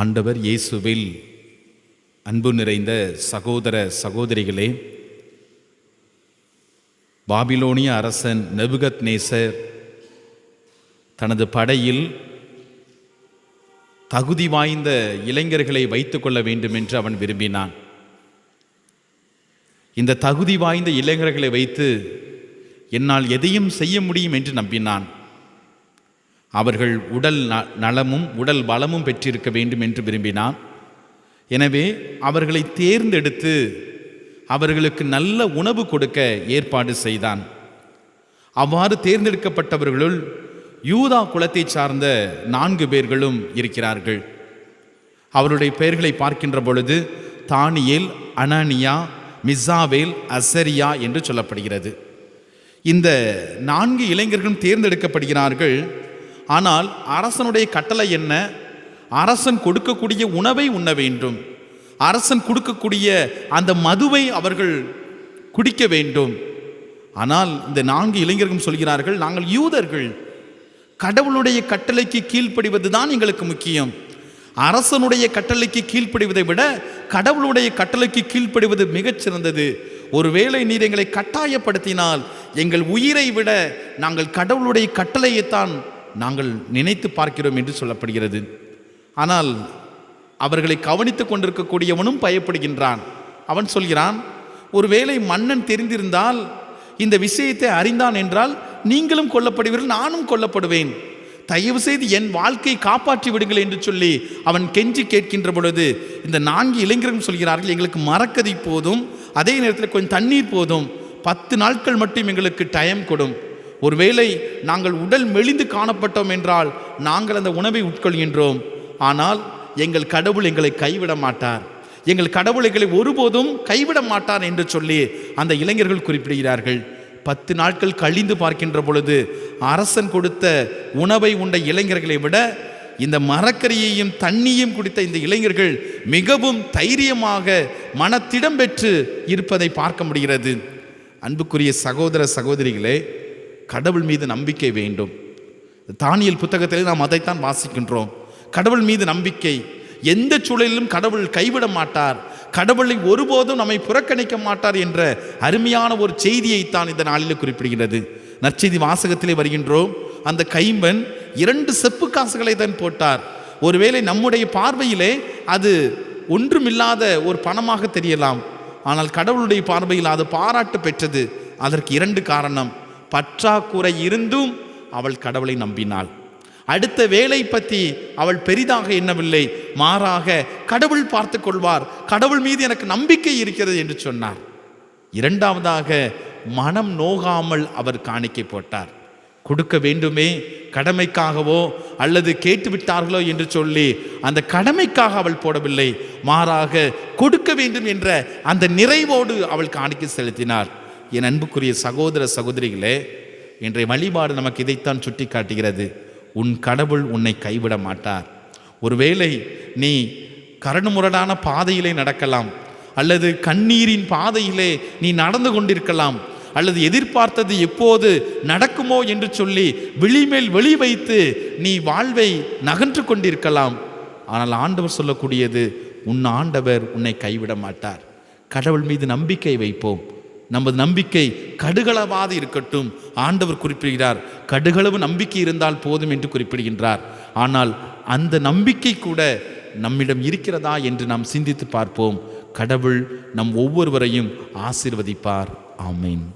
ஆண்டவர் இயேசுவில் அன்பு நிறைந்த சகோதர சகோதரிகளே பாபிலோனிய அரசன் நெபுகத் நேசர் தனது படையில் தகுதி வாய்ந்த இளைஞர்களை வைத்துக்கொள்ள வேண்டும் என்று அவன் விரும்பினான். இந்த தகுதி வாய்ந்த இளைஞர்களை வைத்து என்னால் எதையும் செய்ய முடியும் என்று நம்பினான். அவர்கள் உடல் ந நலமும் உடல் பலமும் பெற்றிருக்க வேண்டும் என்று விரும்பினான். எனவே அவர்களை தேர்ந்தெடுத்து அவர்களுக்கு நல்ல உணவு கொடுக்க ஏற்பாடு செய்தான். அவ்வாறு தேர்ந்தெடுக்கப்பட்டவர்களுள் யூதா குலத்தை சார்ந்த நான்கு பேர்களும் இருக்கிறார்கள். அவருடைய பெயர்களை பார்க்கின்ற பொழுது தானியேல் அனானியா மிசாவேல் அசரியா என்று சொல்லப்படுகிறது. இந்த நான்கு இளைஞர்களும் தேர்ந்தெடுக்கப்படுகிறார்கள். ஆனால் அரசனுடைய கட்டளை என்ன? அரசன் கொடுக்கக்கூடிய உணவை உண்ண வேண்டும். அரசன் கொடுக்கக்கூடிய அந்த மதுவை அவர்கள் குடிக்க வேண்டும். ஆனால் இந்த நான்கு இளைஞர்களும் சொல்கிறார்கள் நாங்கள் யூதர்கள். கடவுளுடைய கட்டளைக்கு கீழ்ப்படிவது தான் எங்களுக்கு முக்கியம். அரசனுடைய கட்டளைக்கு கீழ்ப்படிவதை விட கடவுளுடைய கட்டளைக்கு கீழ்ப்படிவது மிகச்சிறந்தது ஒருவேளை நீர் எங்களை கட்டாயப்படுத்தினால் எங்கள் உயிரை விட நாங்கள் கடவுளுடைய கட்டளையைத்தான் நாங்கள் நினைத்து பார்க்கிறோம் என்று சொல்லப்படுகிறது. ஆனால் அவர்களை கவனித்து கொண்டிருக்கக்கூடியவனும் பயப்படுகின்றான். அவன் சொல்கிறான் ஒருவேளை மன்னன் தெரிந்திருந்தால் இந்த விஷயத்தை அறிந்தான் என்றால் நீங்களும் கொல்லப்படுவீர்கள் நானும் கொல்லப்படுவேன். தயவு செய்து என் வாழ்க்கையை காப்பாற்றி விடுங்கள் என்று சொல்லி அவன் கெஞ்சி கேட்கின்ற பொழுது இந்த நான்கு இளைஞர்கள் சொல்கிறார்கள் எங்களுக்கு மரக்கதி போதும் அதே நேரத்தில் கொஞ்சம் தண்ணீர் போதும். பத்து நாட்கள் மட்டும் எங்களுக்கு டைம் கொடும். ஒருவேளை நாங்கள் உடல் மெலிந்து காணப்பட்டோம் என்றால் நாங்கள் அந்த உணவை உட்கொள்கின்றோம். ஆனால் எங்கள் கடவுள் எங்களை கைவிட மாட்டார். எங்கள் கடவுள் எங்களை ஒருபோதும் கைவிட மாட்டார் என்று சொல்லி அந்த இளைஞர்கள் குறிப்பிடுகிறார்கள். பத்து நாட்கள் கழிந்து பார்க்கின்ற பொழுது அரசன் கொடுத்த உணவை உண்ட இளைஞர்களை விட இந்த மரக்கரியையும் தண்ணியும் குடித்த இந்த இளைஞர்கள் மிகவும் தைரியமாக மனத்திடம் பெற்று இருப்பதை பார்க்க முடிகிறது. அன்புக்குரிய சகோதர சகோதரிகளே கடவுள் மீது நம்பிக்கை வேண்டும். தானியல் புத்தகத்திலே நாம் அதைத்தான் வாசிக்கின்றோம். கடவுள் மீது நம்பிக்கை. எந்த சூழலிலும் கடவுள் கைவிட மாட்டார். கடவுளை ஒருபோதும் நம்மை புறக்கணிக்க மாட்டார் என்ற அருமையான ஒரு செய்தியைத்தான் இந்த நாளில் குறிப்பிடுகிறது. நற்செய்தி வாசகத்திலே வருகின்றோம். அந்த கைம்பன் இரண்டு செப்பு காசுகளை தான் போட்டார். ஒருவேளை நம்முடைய பார்வையிலே அது ஒன்றுமில்லாத ஒரு பணமாக தெரியலாம். ஆனால் கடவுளுடைய பார்வையில் அது பாராட்டு பெற்றது. அதற்கு இரண்டு காரணம். பற்றாக்குறை இருந்தும் அவள் கடவுளை நம்பினாள். அடுத்த வேலை பற்றி அவள் பெரிதாக எண்ணவில்லை. மாறாக கடவுள் பார்த்து கொள்வார். கடவுள் மீது எனக்கு நம்பிக்கை இருக்கிறது என்று சொன்னார். இரண்டாவதாக மனம் நோகாமல் அவர் காணிக்கை போட்டார். கொடுக்க வேண்டுமே கடமைக்காகவோ அல்லது கேட்டுவிட்டார்களோ என்று சொல்லி அந்த கடமைக்காக அவள் போடவில்லை. மாறாக கொடுக்க வேண்டும் என்ற அந்த நிறைவோடு அவள் காணிக்கை செலுத்தினார். என் அன்புக்குரிய சகோதர சகோதரிகளே இன்றைய வழிபாடு நமக்கு இதைத்தான் சுட்டி காட்டுகிறது உன் கடவுள் உன்னை கைவிட மாட்டார். ஒருவேளை நீ கரடுமுரடான பாதையிலே நடக்கலாம் அல்லது கண்ணீரின் பாதையிலே நீ நடந்து கொண்டிருக்கலாம் அல்லது எதிர்பார்த்தது எப்போது நடக்குமோ என்று சொல்லி விழிமேல் வெளி வைத்து நீ வாழ்வை நகன்று கொண்டிருக்கலாம். ஆனால் ஆண்டவர் சொல்லக்கூடியது உன் ஆண்டவர் உன்னை கைவிட மாட்டார். கடவுள் மீது நம்பிக்கை வைப்போம். நமது நம்பிக்கை கடுகளவாது இருக்கட்டும். ஆண்டவர் குறிப்பிடுகிறார் கடுகளவு நம்பிக்கை இருந்தால் போதும் என்று குறிப்பிடுகின்றார். ஆனால் அந்த நம்பிக்கை கூட நம்மிடம் இருக்கிறதா என்று நாம் சிந்தித்து பார்ப்போம். கடவுள் நம் ஒவ்வொருவரையும் ஆசிர்வதிப்பார். ஆமீன்.